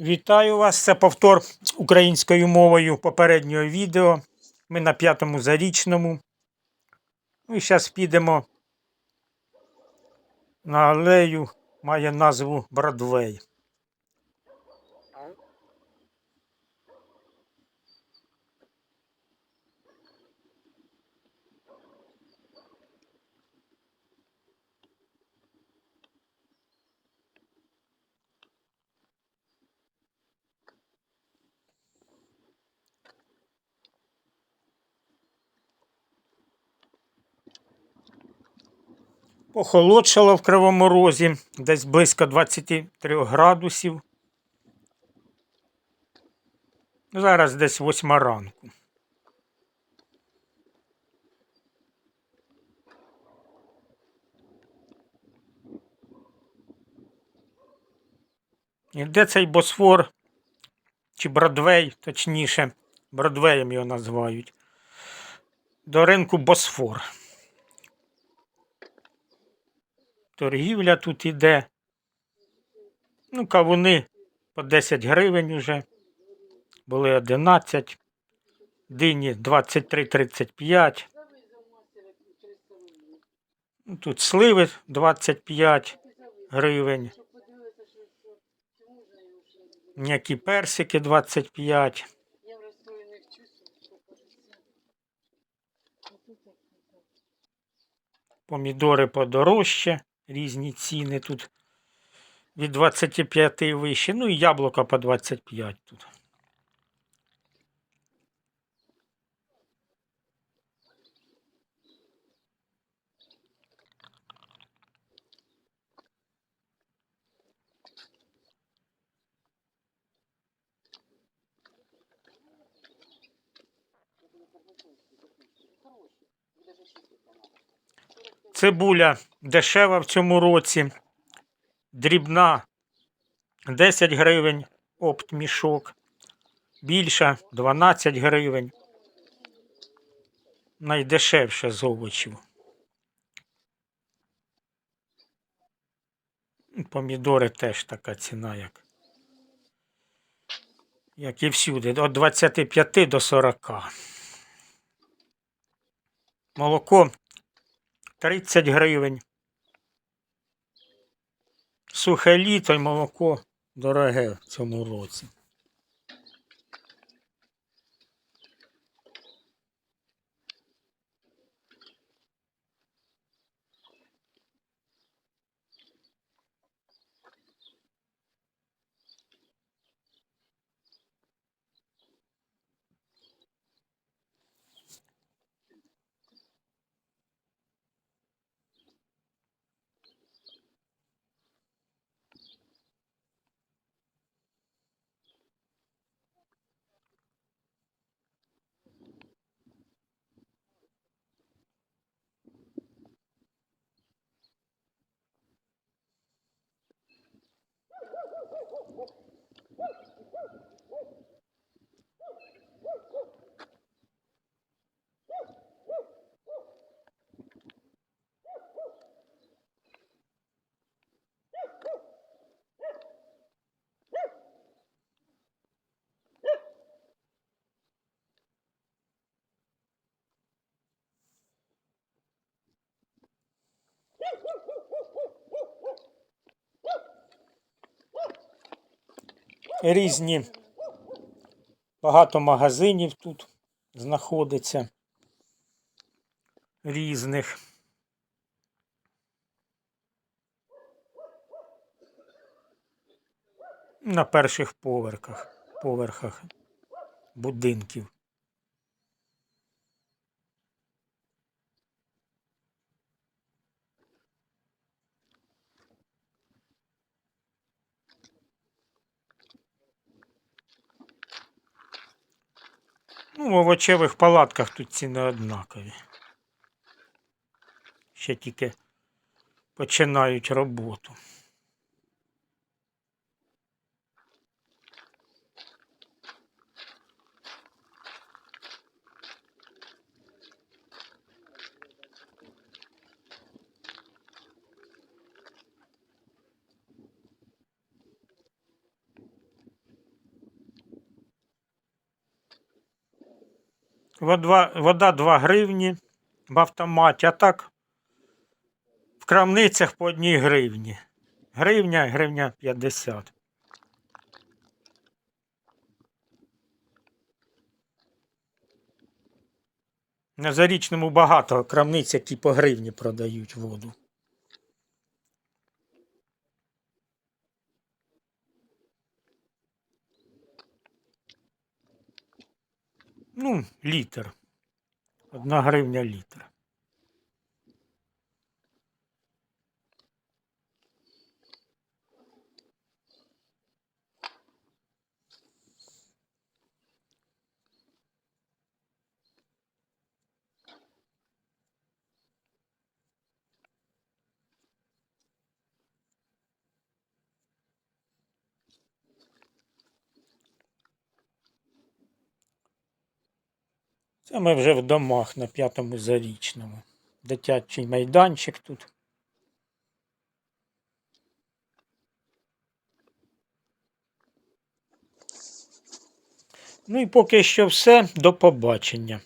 Вітаю вас! Це повтор українською мовою попереднього відео. Ми на п'ятому зарічному. Ну і зараз підемо на алею, має назву Бродвей. Похолодшало в Кривому Розі, десь близько 23 градусів. Зараз десь 8 ранку. І де цей Босфор, чи Бродвей, точніше, Бродвеєм його називають. До ринку Босфор. Торгівля тут іде. Ну, кавуни по 10 гривень уже. Були 11. Дині 23-35. Ну, Тут сливи 25 гривень. М'які персики 25. Я в розстроєних чувствах, покажуся. Помідори подорожче, різні ціни тут від 25 і вище. Ну і яблука по 25 тут. Цибуля дешева в цьому році. Дрібна 10 гривень опт мішок. Більша 12 гривень. Найдешевше з овочів. Помідори теж така ціна, як, як і всюди. Від 25 до 40. Молоко 30 гривень. Сухе літо й молоко дороге в цьому році. Різні багато магазинів тут знаходиться різних. На перших поверхах, поверхах будинків. Ну, в овочевих палатках тут ціни однакові. Ще тільки починають роботу. Вода 2 гривні в автоматі, а так в крамницях по одній гривні. Гривня, гривня 50. На зарічному багато крамниць, які по гривні продають воду. Ну, літр. Одна гривня літр. Це ми вже в домах на п'ятому зарічному. Дитячий майданчик тут. Ну і поки що все. До побачення.